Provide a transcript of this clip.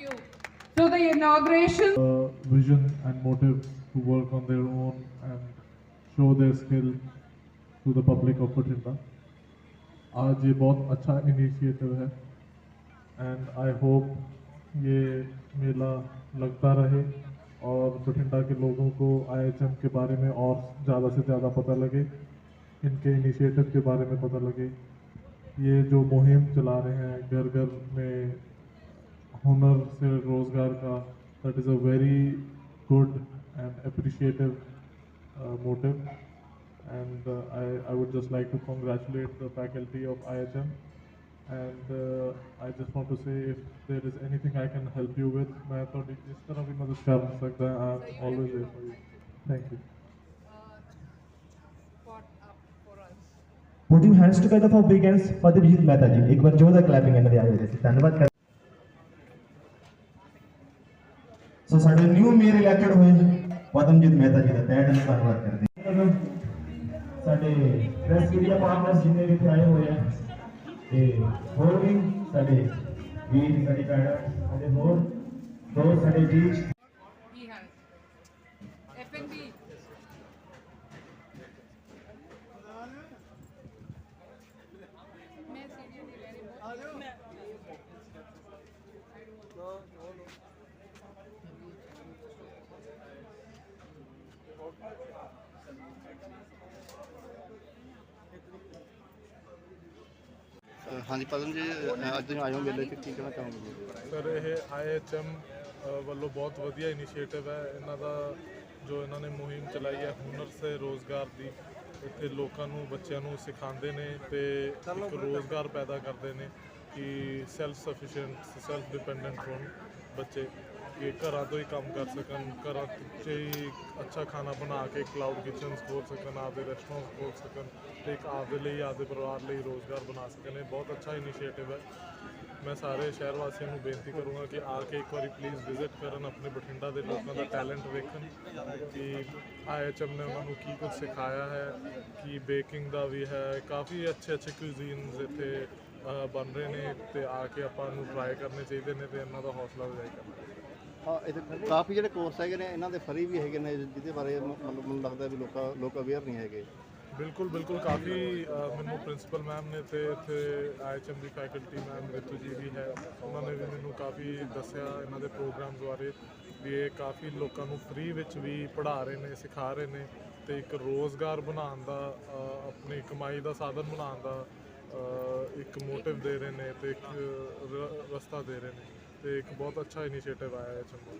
you. So the inauguration. uh, vision and motive to work on their own and show their skill to the public of Bhatinda. आज ये बहुत अच्छा initiative है and I hope ये मेला लगता रहे और बठिंडा के लोगों को आईएचएम के बारे में और ज़्यादा से ज़्यादा पता लगे इनके इनिशिएटिव के बारे में पता लगे ये जो मुहिम चला रहे हैं घर घर में हुनर से रोज़गार का that is a very good and appreciative motive and uh, uh, I, I would just like to congratulate the faculty of IHM and uh, I just want to say if there is anything I can help you with मैं तो इस तरह भी मदद कर सकता हूँ I'm always here for you. thank you. Hands together for big hands for the Vijit Mehta ji. एक बार जोरदार clapping करने दिया धन्यवाद ਸੋ ਸਾਡੇ ਨਿਊ ਮੇਅਰ ਇਲੈਕਟਡ ਹੋਏ ਪਦਮਜੀਤ ਮਹਿਤਾ ਜੀ ਦਾ ਤਹਿ ਦਿਲੋਂ ਧੰਨਵਾਦ ਕਰਦੇ ਸਾਡੇ ਪ੍ਰੈਸ ਮੀਡੀਆ ਪਾਰਟਨਰਸ ਜਿੰਨੇ ਵੀ ਆਏ ਹੋਏ ਆ, ਤੇ ਹੋਰ ਵੀ ਸਾਡੇ ਵੀਰ, ਸਾਡੀ ਭੈਣਾਂ, ਸਾਡੇ ਹੋਰ ਦੋਸਤ ਸਾਡੇ ਜੀ ਹਾਂਜੀ ਪਦਮ ਜੀ ਅੱਜ ਤੁਸੀਂ ਆਏ ਹੋ ਮੇਲੇ 'ਚ, ਕੀ ਕਹਿਣਾ ਚਾਹੋਗੇ? ਸਰ, ਇਹ ਆਈਐਚਐਮ ਵੱਲੋਂ ਬਹੁਤ ਵਧੀਆ ਇਨੀਸ਼ੀਏਟਿਵ ਹੈ। ਇਹਨਾਂ ਦਾ ਜੋ ਇਹਨਾਂ ਨੇ ਮੁਹਿੰਮ ਚਲਾਈ ਹੈ, ਹੁਨਰ ਸੇ ਰੋਜ਼ਗਾਰ ਦੀ ਇੱਥੇ ਲੋਕਾਂ ਨੂੰ, ਬੱਚਿਆਂ ਨੂੰ ਸਿਖਾਉਂਦੇ ਨੇ ਤੇ ਇੱਕ ਰੋਜ਼ਗਾਰ ਪੈਦਾ ਕਰਦੇ ਨੇ। ਕਿ ਸੈਲਫ ਸਫੀਸ਼ੀਐਂਟ ਸੈਲਫ ਡਿਪੈਂਡੈਂਟ ਹੋਣ ਬੱਚੇ, ਕਿ ਘਰਾਂ ਤੋਂ ਹੀ ਕੰਮ ਕਰ ਸਕਣ, ਘਰਾਂ 'ਚ ਹੀ ਅੱਛਾ ਖਾਣਾ ਬਣਾ ਕੇ ਕਲਾਊਡ ਕਿਚਨਸ ਖੋਲ ਸਕਣ, ਆਪਦੇ ਰੈਸਟੋਰੈਂਟ ਖੋਲ ਸਕਣ ਤੇ ਇੱਕ ਆਪਦੇ ਲਈ, ਆਪਦੇ ਪਰਿਵਾਰ ਲਈ ਰੋਜ਼ਗਾਰ ਬਣਾ ਸਕਣ। ਇਹ ਬਹੁਤ ਅੱਛਾ ਇਨੀਸ਼ੀਏਟਿਵ ਹੈ। ਮੈਂ ਸਾਰੇ ਸ਼ਹਿਰ ਵਾਸੀਆਂ ਨੂੰ ਬੇਨਤੀ ਕਰੂੰਗਾ ਕਿ ਆ ਕੇ ਇੱਕ ਵਾਰੀ ਪਲੀਜ਼ ਵਿਜ਼ਿਟ ਕਰਨ, ਆਪਣੇ ਬਠਿੰਡਾ ਦੇ ਲੋਕਾਂ ਦਾ ਟੈਲੈਂਟ ਵੇਖਣ ਕਿ ਆਈਐਚਐਮ ਨੇ ਉਹਨਾਂ ਨੂੰ ਕੀ ਕੁਝ ਸਿਖਾਇਆ ਹੈ, ਕਿ ਬੇਕਿੰਗ ਦਾ ਵੀ ਹੈ, ਕਾਫੀ ਅੱਛੇ ਅੱਛੇ ਕੁਜ਼ੀਨਸ ਇੱਥੇ ਬਣ ਰਹੇ ਨੇ ਤੇ ਆ ਕੇ ਆਪਾਂ ਨੂੰ ਟਰਾਈ ਕਰਨੇ ਚਾਹੀਦੇ ਨੇ ਤੇ ਇਹਨਾਂ ਦਾ ਹੌਸਲਾ ਅਫਜ਼ਾਈ ਕਰਨਾ ਹਾਂ ਇਹ ਕਾਫੀ ਜਿਹੜੇ ਕੋਰਸ ਹੈਗੇ ਨੇ ਇਹਨਾਂ ਦੇ ਫਰੀ ਵੀ ਹੈਗੇ ਨੇ ਜਿਹਦੇ ਬਾਰੇ ਮਤਲਬ ਮੈਨੂੰ ਲੱਗਦਾ ਵੀ ਲੋਕਾਂ ਲੋਕ ਅਵੇਅਰ ਨਹੀਂ ਹੈਗੇ। ਬਿਲਕੁਲ ਬਿਲਕੁਲ ਕਾਫੀ ਮੈਨੂੰ ਪ੍ਰਿੰਸੀਪਲ ਮੈਮ ਨੇ ਤੇ ਇੱਥੇ ਆਈਐਚਐਮ ਦੀ ਫੈਕਲਟੀ ਮੈਮ ਰਿਤੂ ਜੀ ਵੀ ਹੈ ਉਹਨਾਂ ਨੇ ਵੀ ਮੈਨੂੰ ਕਾਫੀ ਦੱਸਿਆ ਇਹਨਾਂ ਦੇ ਪ੍ਰੋਗਰਾਮਸ ਬਾਰੇ ਵੀ ਇਹ ਕਾਫੀ ਲੋਕਾਂ ਨੂੰ ਫ੍ਰੀ ਵਿੱਚ ਵੀ ਪੜ੍ਹਾ ਰਹੇ ਨੇ ਸਿਖਾ ਰਹੇ ਨੇ ਤੇ ਇੱਕ ਰੋਜ਼ਗਾਰ ਬਣਾਉਣ ਦਾ ਆਪਣੀ ਕਮਾਈ ਦਾ ਸਾਧਨ ਬਣਾਉਣ ਦਾ ਇੱਕ ਮੋਟਿਵ ਦੇ ਰਹੇ ਨੇ ਤੇ ਇੱਕ ਰਸਤਾ ਦੇ ਰਹੇ ਨੇ ਤੇ ਇੱਕ ਬਹੁਤ ਅੱਛਾ ਇਨੀਸ਼ੀਏਟਿਵ ਆਇਆ ਹੈ ਚੰਬੋ